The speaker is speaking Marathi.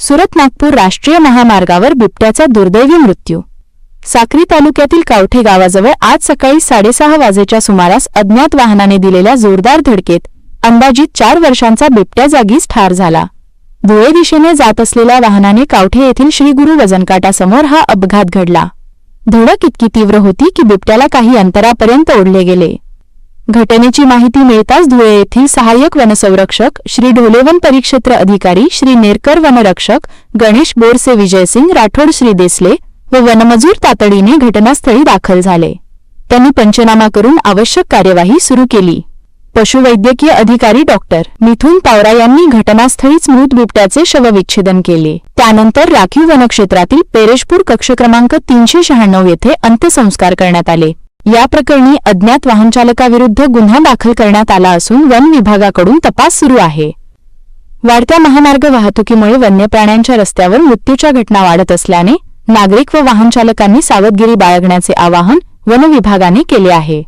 सुरत नागपूर राष्ट्रीय महामार्गावर बिबट्याचा दुर्दैवी मृत्यू. साक्री तालुक्यातील कावठे गावाजवळ आज सकाळी साडेसहा वाजेच्या सुमारास अज्ञात वाहनाने दिलेल्या जोरदार धडकेत अंदाजित चार वर्षांचा बिबट्या जागीच ठार झाला. धुळे दिशेने जात असलेल्या वाहनाने कावठे येथील श्रीगुरु वजनकाटासमोर हा अपघात घडला. धडक इतकी तीव्र होती की बिबट्याला काही अंतरापर्यंत ओढले गेले. घटनेची माहिती मिळताच धुळे येथील सहाय्यक वनसंरक्षक श्री ढोलेवन परिक्षेत्र अधिकारी श्री नेरकर वनरक्षक गणेश बोरसे विजयसिंग राठोड श्री देसले व वनमजूर तातडीने घटनास्थळी दाखल झाले. त्यांनी पंचनामा करून आवश्यक कार्यवाही सुरू केली. पशुवैद्यकीय अधिकारी डॉक्टर मिथुन तावरा यांनी घटनास्थळीच मृत बिबट्याचे शवविच्छेदन केले. त्यानंतर राखीव वनक्षेत्रातील पेरेशपूर कक्ष क्रमांक तीनशे शहाण्णव येथे अंत्यसंस्कार करण्यात आले. या प्रकरणी अज्ञात वाहनचालकाविरुद्ध गुन्हा दाखल करण्यात आला असून वन विभागाकडून तपास सुरू आहे. वाढत्या महामार्ग वाहतुकीमुळे वन्य प्राण्यांच्या रस्त्यावर मृत्यूच्या घटना वाढत असल्याने नागरिक व वाहनचालकांनी सावधगिरी बाळगण्याचे आवाहन वन विभागाने केले आहे.